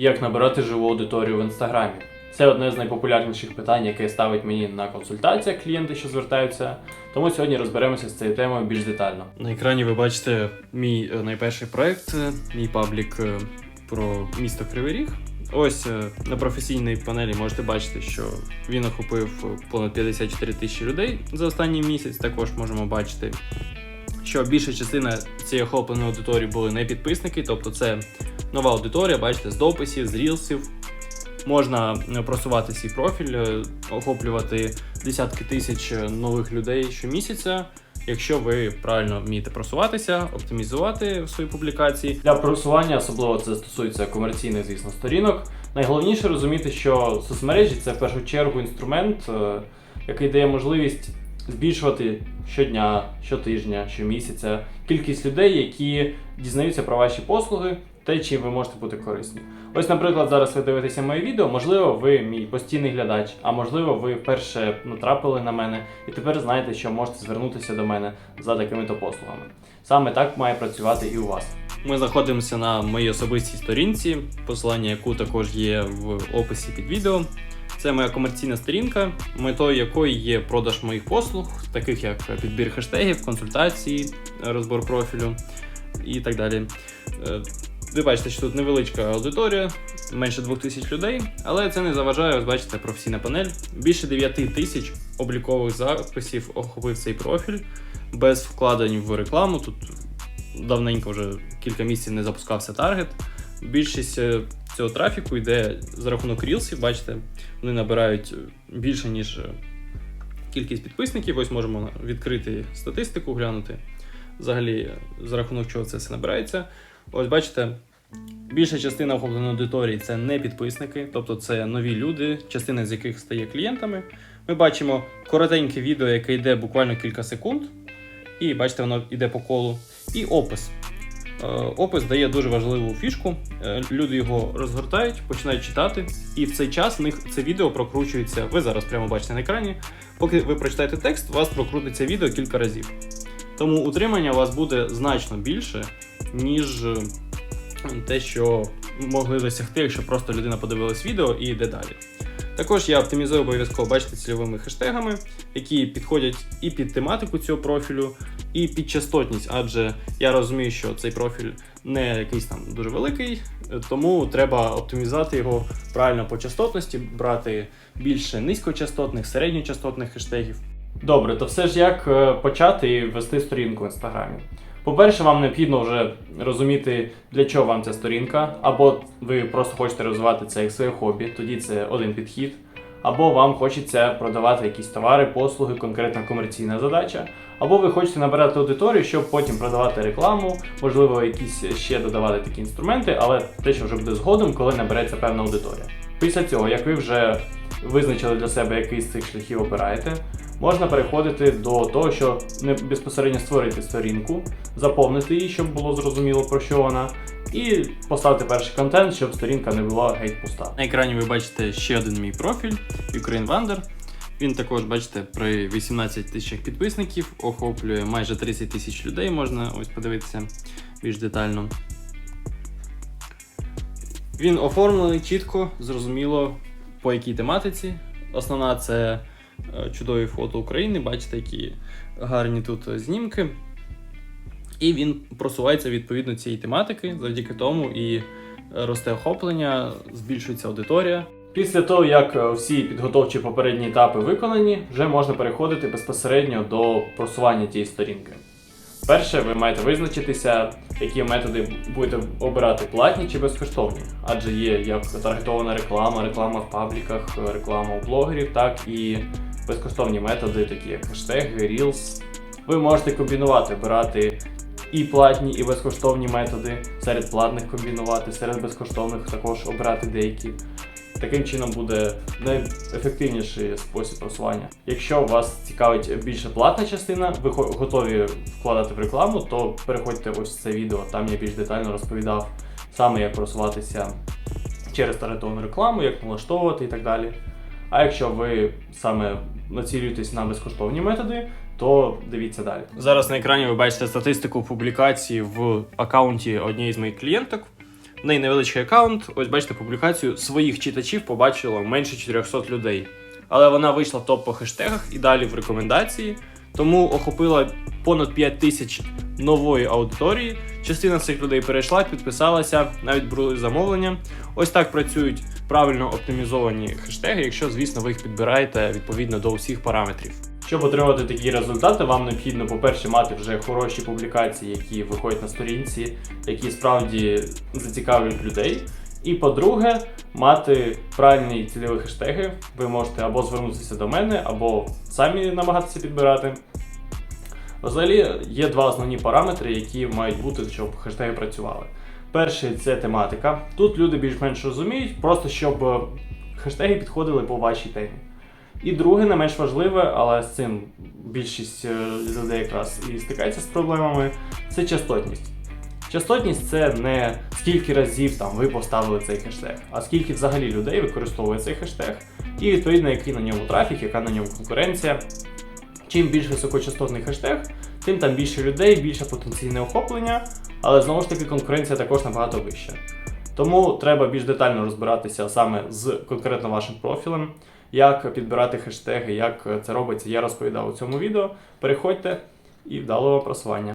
Як набирати живу аудиторію в інстаграмі? Це одне з найпопулярніших питань, яке ставить мені на консультаціях клієнти, що звертаються. Тому сьогодні розберемося з цією темою більш детально. На екрані ви бачите мій е, найперший проект, е, мій паблік е, про місто Кривий Ріг. Ось на професійній панелі можете бачити, що він охопив понад 54 тисячі людей за останній місяць. Також можемо бачити, що більша частина цієї охопленої аудиторії були не підписники, тобто це нова аудиторія, бачите, з дописів, з рілсів. Можна е, просувати свій профіль, е, охоплювати десятки тисяч е, нових людей щомісяця. Якщо ви правильно вмієте просуватися, оптимізувати свої публікації, Для просування, особливо це стосується комерційних, звісно, сторінок. Найголовніше розуміти, що соцмережі це в першу чергу інструмент, який дає можливість збільшувати щодня, щотижня, щомісяця кількість людей, які дізнаються про ваші послуги, те, чим ви можете бути корисні. Ось, наприклад, зараз ви дивитеся моє відео, можливо, ви мій постійний глядач, а можливо, ви вперше натрапили на мене і тепер знаєте, що можете звернутися до мене за такими-то послугами. Саме так має працювати і у вас. ми знаходимося на моїй особистій сторінці, посилання яку також є в описі під відео. Це моя комерційна сторінка, метою якої є продаж моїх послуг, таких як підбір хештегів, консультації, розбор профілю і так далі. Ви бачите, що тут невеличка аудиторія, менше 2000 людей, але це не заважає, ось бачите, професійна панель. Більше 9 тисяч облікових записів охопив цей профіль без вкладень в рекламу. Тут давненько вже кілька місяців не запускався таргет. Більшість е, цього трафіку йде за рахунок рілсів. Бачите, вони набирають е, більше, ніж е, кількість підписників. Ось можемо відкрити статистику, глянути. Взагалі, за рахунок чого це все набирається. Ось бачите, більша частина охопленої аудиторії це не підписники, тобто це нові люди, частина з яких стає клієнтами. Ми бачимо коротеньке відео, яке йде буквально кілька секунд. І бачите, воно йде по колу. І опис. Е, Опис дає дуже важливу фішку. Е, Люди його розгортають, починають читати, і в цей час в них це відео прокручується. Ви зараз прямо бачите на екрані. Поки ви прочитаєте текст, у вас прокрутиться відео кілька разів. Тому утримання у вас буде значно більше, ніж е, те, що могли досягти, якщо просто людина подивилась відео і йде далі. Також я оптимізую обов'язково, бачите, цільовими хештегами, які підходять і під тематику цього профілю, і під частотність, адже я розумію, що цей профіль не якийсь там дуже великий, е, тому треба оптимізувати його правильно по частотності, брати більше низькочастотних, середньочастотних хештегів. Добре, то все ж як е, почати вести сторінку в інстаграмі? По-перше, вам необхідно вже розуміти, для чого вам ця сторінка, або ви просто хочете розвивати це як своє хобі, тоді це один підхід. Або вам хочеться продавати якісь товари, послуги, конкретна комерційна задача, або ви хочете набирати аудиторію, щоб потім продавати рекламу, можливо, якісь ще додавати такі інструменти, але те, що вже буде згодом, коли набереться певна аудиторія. Після цього, як ви вже визначили для себе, який з цих шляхів обираєте, можна переходити до того, що не безпосередньо створити сторінку, заповнити її, щоб було зрозуміло про що вона, і поставити перший контент, щоб сторінка не була геть пуста. На екрані ви бачите ще один мій профіль Ukraine Wander. Він також, бачите, при 18 тисячах підписників охоплює майже 30 тисяч людей, можна ось подивитися більш детально. Він оформлений чітко, зрозуміло, по якій тематиці. Основна це чудові фото України, бачите, які гарні тут знімки. І він просувається відповідно цієї тематики, завдяки тому і росте охоплення, збільшується аудиторія. Після того, як е, всі підготовчі попередні етапи виконані, вже можна переходити безпосередньо до просування тієї сторінки. Перше, ви маєте визначитися, які методи будете обирати платні чи безкоштовні, адже є як таргетована реклама, реклама в пабліках, реклама у блогерів, так і безкоштовні методи, такі як хештеги, Reels. Ви можете комбінувати, обирати і платні, і безкоштовні методи, серед платних комбінувати, серед безкоштовних також обирати деякі. Таким чином буде найефективніший спосіб просування. Якщо вас цікавить більше платна частина, ви готові вкладати в рекламу, то переходьте ось це відео. Там я більш детально розповідав саме як просуватися через таргетовану рекламу, як налаштовувати і так далі. А якщо ви саме націлюєтесь на безкоштовні методи, то дивіться далі. Зараз на екрані ви бачите статистику публікації в аккаунті однієї з моїх клієнток. В неї невеличкий аккаунт. Ось бачите, публікацію своїх читачів побачило менше 400 людей. Але вона вийшла топ по хештегах і далі в рекомендації, тому охопила понад 5 тисяч нової аудиторії. Частина цих людей перейшла, підписалася, навіть були замовлення. Ось так працюють правильно оптимізовані хештеги, якщо, звісно, ви їх підбираєте відповідно до усіх параметрів. Щоб отримати такі результати, вам необхідно, по-перше, мати вже хороші публікації, які виходять на сторінці, які справді зацікавлюють людей. І по-друге, мати правильні цільові хештеги. Ви можете або звернутися до мене, або самі намагатися підбирати. Взагалі є два основні параметри, які мають бути, щоб хештеги працювали. Перший це тематика. Тут люди більш-менш розуміють, просто щоб е, хештеги підходили по вашій темі. І друге, не менш важливе, але з цим більшість е, людей якраз і стикається з проблемами, це частотність. Частотність це не скільки разів там ви поставили цей хештег, а скільки взагалі людей використовує цей хештег, і відповідно який на ньому трафік, яка на ньому конкуренція. Чим більш високочастотний хештег, тим там більше людей, більше потенційне охоплення, але знову ж таки конкуренція також набагато вища. Тому треба більш детально розбиратися саме з конкретно вашим профілем, як підбирати хештеги, як це робиться, я розповідав у цьому відео. Переходьте і вдалого просування.